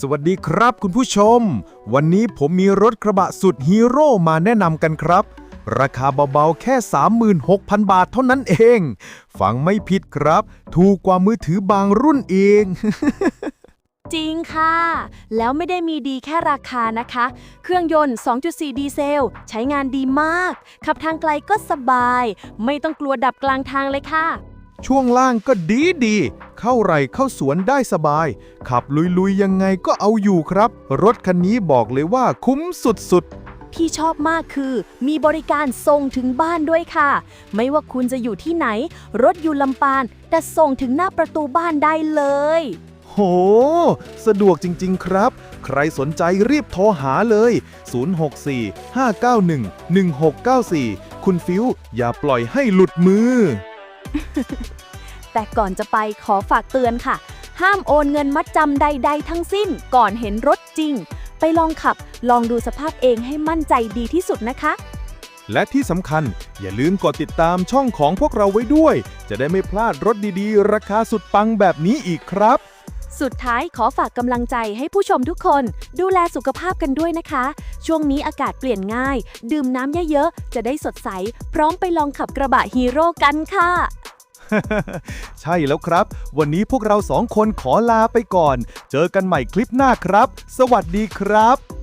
สวัสดีครับคุณผู้ชม วันนี้ผมมีรถกระบะสุดฮีโร่มาแนะนำกันครับ ราคาเบาๆ แค่ 36,000 บาทเท่านั้นเอง ฟังไม่ผิดครับ ถูกกว่ามือถือบางรุ่นเอง จริงค่ะ แล้วไม่ได้มีดีแค่ราคานะคะ เครื่องยนต์ 2.4 ดีเซล ใช้งานดีมาก ขับทางไกลก็สบาย ไม่ต้องกลัวดับกลางทางเลยค่ะ ช่วงล่างก็ดีดีๆเข้าไร่เข้าสวนได้สบาย ขับลุยๆ ยังไงก็เอาอยู่ครับ รถคันนี้บอกเลยว่าคุ้มสุดๆที่ชอบมากคือ มีบริการส่งถึงบ้านด้วยค่ะ ไม่ว่าคุณจะอยู่ที่ไหน รถอยู่ลำปางแต่ส่งถึงหน้าประตูบ้านได้เลย โห สะดวกจริง ๆ ครับ ใครสนใจรีบโทรหาเลย 064 591 1694 คุณฟิว อย่าปล่อยให้หลุดมือ แต่ก่อนจะไปขอฝากเตือนค่ะ ห้ามโอนเงินมัดจำใด ๆ ทั้งสิ้นก่อนเห็นรถจริง ไปลองขับ ลองดูสภาพเองให้มั่นใจดีที่สุดนะคะ และที่สำคัญอย่าลืมกดติดตามช่องของพวกเราไว้ด้วย จะได้ไม่พลาดรถดีๆ ราคาสุดปังแบบนี้อีกครับ สุดท้ายขอฝากกำลังใจให้ผู้ชมทุกคน ดูแลสุขภาพกันด้วยนะคะ ช่วงนี้อากาศเปลี่ยนง่าย ดื่มน้ำเยอะๆ จะได้สดใส พร้อมไปลองขับกระบะฮีโร่กันค่ะ ใช่แล้วครับ วันนี้พวกเราสองคนขอลาไปก่อน เจอกันใหม่คลิปหน้าครับ สวัสดีครับ